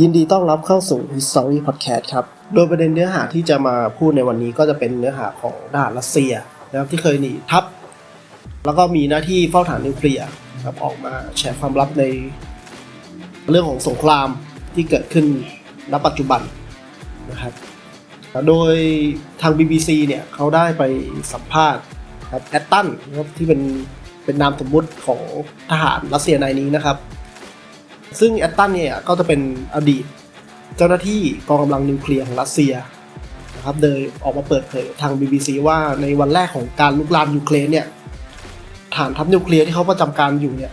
ยินดีต้อนรับเข้าสู่ History Podcast ครับ โดยประเด็นเนื้อหาที่จะมาพูดในวันนี้ก็จะเป็นเนื้อหาของทหารรัสเซียนะครับที่เคยหนีทัพ แล้วก็มีหน้าที่เฝ้าฐานนิวเคลียร์นะครับออกมาแชร์ความลับในเรื่องของสงครามที่เกิดขึ้นณปัจจุบันนะครับ โดยทาง BBC เนี่ยเขาได้ไปสัมภาษณ์ครับแอตตันนะครับที่เป็นเป็นนามสมมุติของทหารรัสเซียในนี้นะครับ ซึ่งแอตตันเนี่ยก็จะเป็นอดีตเจ้าหน้าที่กองกำลังนิวเคลียร์ของรัสเซียนะครับโดยออกมาเปิดเผยทาง BBC ว่าในวันแรกของการลุกลามยูเครนเนี่ยฐานทัพนิวเคลียร์ที่เขาประจำการอยู่เนี่ย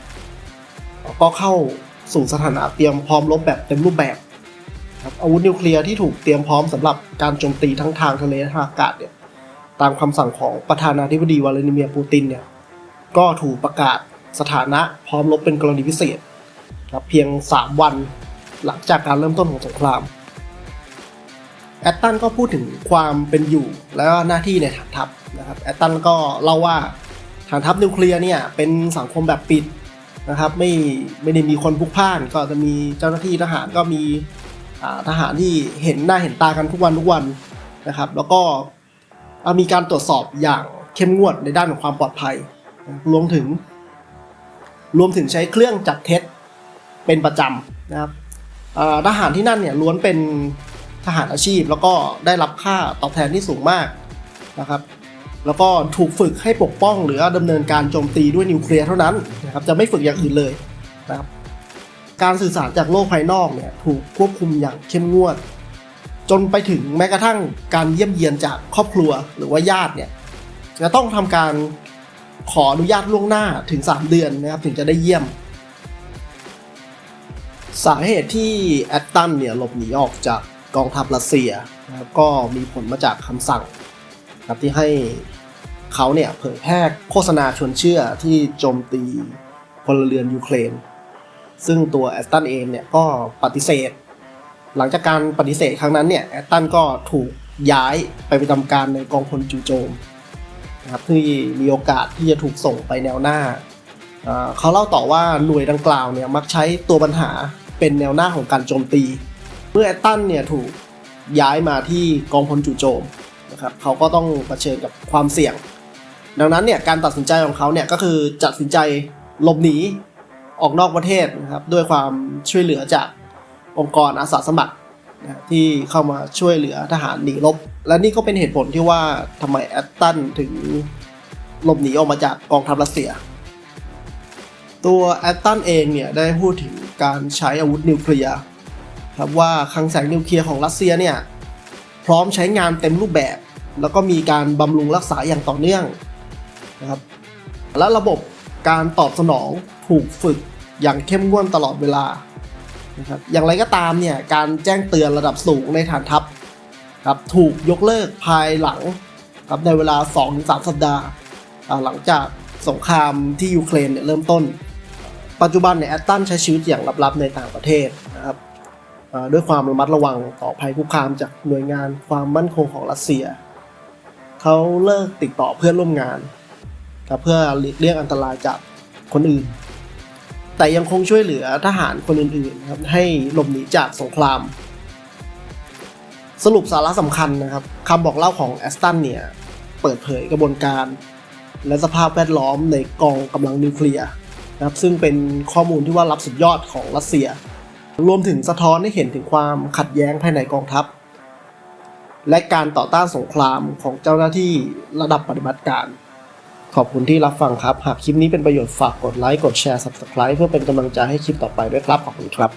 ก็เข้าสู่สถานะเตรียมพร้อมรบแบบเต็มรูปแบบครับอาวุธนิวเคลียร์ที่ถูกเตรียมพร้อมสำหรับการโจมตีทั้งทางทะเลและทางอากาศเนี่ยตามคำสั่งของประธานาธิบดีวลาดิเมียร์ปูตินเนี่ยก็ถูกประกาศสถานะพร้อมรบเป็นกรณีพิเศษ ครับเพียง 3 วันหลังจากการเริ่มต้นของสงคราม แอตตันก็พูดถึงความเป็นอยู่และหน้าที่ในฐานทัพนะครับแอตตันก็เล่าว่าฐานทัพนิวเคลียร์เนี่ยเป็นสังคมแบบปิดนะครับไม่ไม่ได้มีคนพลุกพล่านก็จะมีเจ้าหน้าที่ทหารก็มีทหารที่เห็นหน้าเห็นตากันทุกวันทุกวันนะครับ แล้วก็มีการตรวจสอบอย่างเข้มงวดในด้านของความปลอดภัยรวมถึง รวมถึงใช้เครื่องจับเท็จ เป็นประจำนะครับทหารที่นั่นเนี่ยล้วนเป็นทหารอาชีพ แล้วก็ได้รับค่าตอบแทนที่สูงมากนะครับ แล้วก็ถูกฝึกให้ปกป้องหรือดำเนินการโจมตีด้วยนิวเคลียร์เท่านั้นนะครับจะไม่ฝึกอย่างอื่นเลยนะครับการสื่อสารจากโลกภายนอกเนี่ยถูกควบคุมอย่างเข้มงวด จนไปถึงแม้กระทั่งการเยี่ยมเยียนจากครอบครัวหรือว่าญาติเนี่ยจะต้องทำการขออนุญาตล่วงหน้าถึง 3 เดือนนะครับถึงจะได้เยี่ยม สาเหตุที่แอตตันเนี่ยหลบหนีออกจากกองทัพรัสเซียนะครับก็มีผลมาจากคำสั่งครับที่ให้เขาเนี่ยเผยแพร่โฆษณาชวนเชื่อที่โจมตีพลเรือนยูเครน ซึ่งตัวแอตตันเองเนี่ยก็ปฏิเสธ หลังจากการปฏิเสธครั้งนั้นเนี่ยแอตตันก็ถูกย้ายไปประจำการในกองพลจูโจมนะครับที่มีโอกาสที่จะถูกส่งไปแนวหน้า เขาเล่าต่อว่าหน่วยดังกล่าวเนี่ยมักใช้ตัวปัญหา เป็นแนวหน้าของการโจมตี เมื่อแอตตันเนี่ยถูกย้ายมาที่กองพลจู่โจมนะครับเขาก็ต้องเผชิญกับความเสี่ยง ดังนั้นเนี่ยการตัดสินใจของเขาเนี่ยก็คือตัดสินใจหลบหนีออกนอกประเทศนะครับด้วยความช่วยเหลือจากองค์กรอาสาสมัครนะที่เข้ามาช่วยเหลือทหารหนีรบ และนี่ก็เป็นเหตุผลที่ว่าทำไมแอตตันถึงหลบหนีออกมาจากกองทัพรัสเซีย ตัวแอตตันเองเนี่ยได้พูดถึง การใช้อาวุธนิวเคลียร์ครับว่าคลังแสงนิวเคลียร์ของรัสเซียเนี่ยพร้อมใช้งานเต็มรูปแบบ แล้วก็มีการบำรุงรักษาอย่างต่อเนื่องนะครับและระบบการตอบสนองถูกฝึกอย่างเข้มงวดตลอดเวลานะครับอย่างไรก็ตามเนี่ยการแจ้งเตือนระดับสูงในฐานทัพครับถูกยกเลิกภายหลังครับในเวลา 2-3 สัปดาห์ หลังจากสงครามที่ยูเครนเนเริ่มต้น ปัจจุบันเนี่ยแอตตันใช้ชีวิตอย่างลับๆในต่างประเทศนะครับด้วยความระมัดระวังต่อภัยคุกคามจากหน่วยงานความมั่นคงของรัสเซีย เขาเลิกติดต่อเพื่อนร่วมงานครับเพื่อเลี่ยงอันตรายจากคนอื่น แต่ยังคงช่วยเหลือทหารคนอื่นๆนะครับให้หลบหนีจากสงคราม สรุปสาระสำคัญนะครับคำบอกเล่าของแอสตันเนี่ย เปิดเผยกระบวนการ และสภาพแวดล้อมในกองกำลังนิวเคลียร์ นะครับซึ่งเป็นข้อมูลที่ว่ารับสุดยอดของรัสเซีย รวมถึงสะท้อนให้เห็นถึงความขัดแย้งภายในกองทัพ และการต่อต้านสงครามของเจ้าหน้าที่ระดับปฏิบัติการ ขอบคุณที่รับฟังครับ หากคลิปนี้เป็นประโยชน์ฝากกดไลค์กดแชร์ Subscribe เพื่อเป็นกำลังใจให้คลิปต่อไปด้วยครับขอบคุณครับ